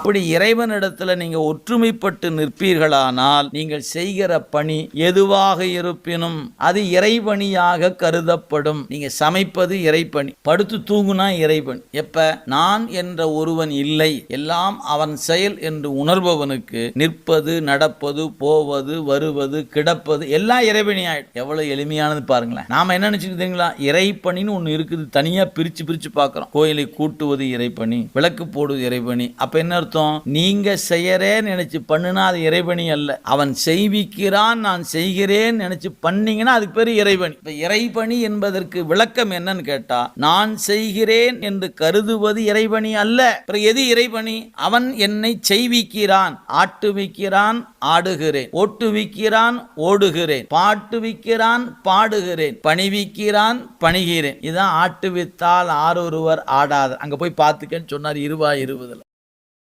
அப்படி இறைவனிடத்தில் நீங்கள் ஒற்றுமைப்பட்டு நிற்பீர்களானால் நீங்கள் செய்கிற பணி எதுவாக இருப்பினும் அது இறைபணியாக கருதப்படும். நீங்கள் சமைப்பது இறைப்பணி. படுத்து தூங்குனா இறைபணி எப்ப? நான் என்ற ஒருவன் இல்லை. எல்லாம் அவன் செயல் என்று உணர்பவனுக்கு நிற்பது நடப்பது போவது வருவது கிடப்பது எல்லாம் இறைபணி ஆயிடும். எவ்வளவு எளிமையானது பாருங்களேன். நாம என்ன நினைச்சுக்கிட்டீங்களா இறைப்பணின்னு ஒன்று இருக்குது. தனியாக பிரிச்சு பிரித்து பார்க்குறோம். கோயிலை கூட்டுவது இறைப்பணி விளக்கு போடுவது இறைப்பணி. அப்ப என்ன அர்த்தம் நீங்க செய்யறே நினைச்சு பண்ணுனா அது இறைபணி அல்ல. அவன் செய்விக்கிறான் நான் செய்கிறேன் நினைச்சு பண்ணீங்கன்னா அதுக்கு பேர் இறைபணி இப்ப இறைபணி என்பதற்கு விளக்கம் என்னன்னு கேட்டா நான் செய்கிறேன் என்று கருதுவது இறைபணி அல்ல. எது இறைபணி அவன் என்னை செய்விக்கிறான் ஆட்டுவிக்கிறான் ஆடுகிறேன். ஓட்டுவிக்கிறான் ஓடுகிறேன். பாட்டுவிக்கிறான் பாடுகிறேன். பணிவிக்கிறான் பணிகிறேன். இதான் ஆட்டுவித்தால் ஆரொருவர் ஆடாத. அங்க போய் பார்த்துக்கன்னு சொன்னார் இருவா இருபதுல.